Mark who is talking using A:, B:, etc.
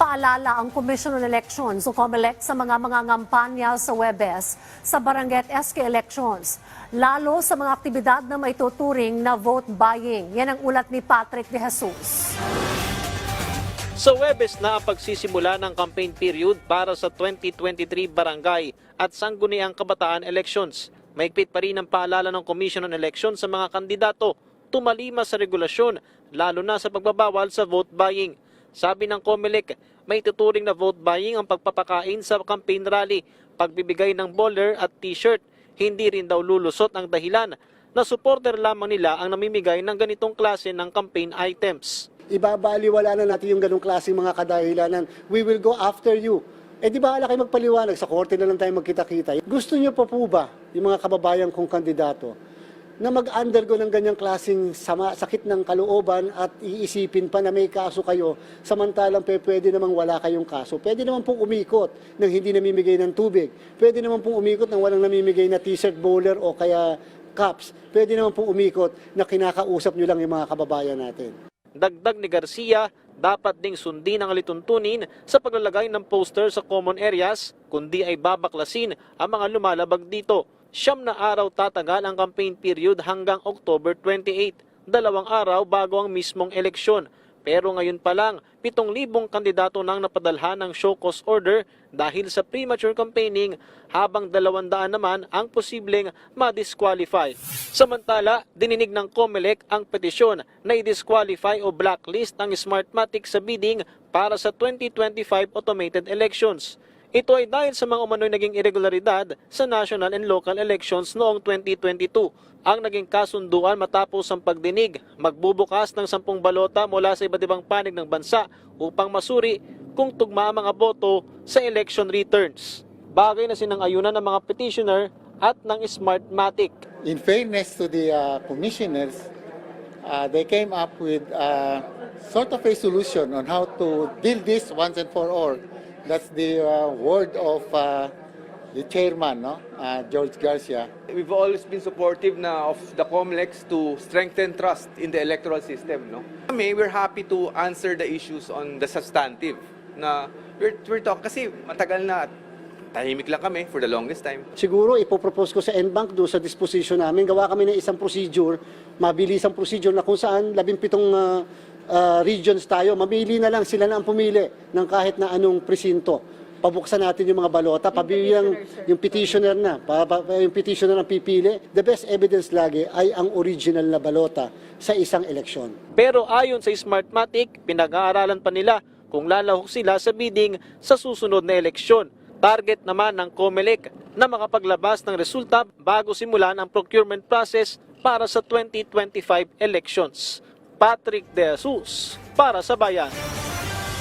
A: Paalala ang Commission on Elections o COMELEC sa mga mga ngampanya sa Webes sa Barangay SK elections. Lalo sa mga aktibidad na may tuturing na vote buying. Yan ang ulat ni Patrick De Jesus.
B: Sa Webes na ang pagsisimula ng campaign period para sa 2023 barangay at sangguniang kabataan elections. Maigpit pa rin ang paalala ng Commission on Elections sa mga kandidato tumalima sa regulasyon lalo na sa pagbabawal sa vote buying. Sabi ng COMELEC, may tuturing na vote buying ang pagpapakain sa campaign rally, pagbibigay ng bowler at t-shirt. Hindi rin daw lulusot ang dahilan na supporter lamang nila ang namimigay ng ganitong klase ng campaign items.
C: ibabaliwala na natin yung ganong klaseng mga kadahilanan. We will go after you. Eh di ba ala kayo magpaliwanag, sa korte na lang tayo magkita-kita. Gusto niyo pa po ba, yung mga kababayan kong kandidato, na mag-undergo ng ganyang klaseng sama, sakit ng kalooban at iisipin pa na may kaso kayo, samantalang pwede namang wala kayong kaso. Pwede naman pong umikot ng hindi namimigay ng tubig. Pwede naman pong umikot ng walang namimigay na t-shirt bowler o kaya cups. Pwede naman pong umikot na kinakausap nyo lang yung mga kababayan natin.
B: Dagdag ni Garcia, dapat ding sundin ang alituntunin sa paglalagay ng poster sa common areas, kundi ay babaklasin ang mga lumalabag dito. Siyam na araw tatagal ang campaign period hanggang October 28, dalawang araw bago ang mismong eleksyon. Pero ngayon pa lang, 7,000 kandidato nang napadalhan ng show cause order dahil sa premature campaigning habang 200 naman ang posibleng ma-disqualify. Samantala, dininig ng COMELEC ang petisyon na i-disqualify o blacklist ang Smartmatic sa bidding para sa 2025 automated elections. Ito ay dahil sa mga umano'y naging irregularidad sa national and local elections noong 2022. Ang naging kasunduan matapos ang pagdinig, magbubukas ng sampung balota mula sa iba't ibang panig ng bansa upang masuri kung tugma ang mga boto sa election returns. Bagay na sinangayunan ng mga petitioner at ng Smartmatic.
D: in fairness to the uh, commissioners, uh, they came up with uh, sort of a solution on how to deal this once and for all. That's the uh, word of uh, the chairman, no? uh, George Garcia.
E: We've always been supportive na of the COMELEX to strengthen trust in the electoral system. No? Kami, we're happy to answer the issues on the substantive. Na we're, we're talk, kasi matagal na at tahimik lang kami for the longest time.
C: Siguro ipopropose ko sa NBank doon sa disposition namin, gawa kami ng isang procedure, mabilisang procedure na kung saan labimpitong uh, uh, regions tayo, mamili na lang sila na ang pumili ng kahit na anong presinto. Pabuksan natin yung mga balota, pabilang yung petitioner na, pa, pa- yung petitioner ang pipili. The best evidence lagi ay ang original na balota sa isang eleksyon.
B: Pero ayon sa Smartmatic, pinag-aaralan pa nila kung lalahok sila sa bidding sa susunod na eleksyon. Target naman ng COMELEC na makapaglabas ng resulta bago simulan ang procurement process para sa 2025 elections. Patrick De Jesus para sa Bayan.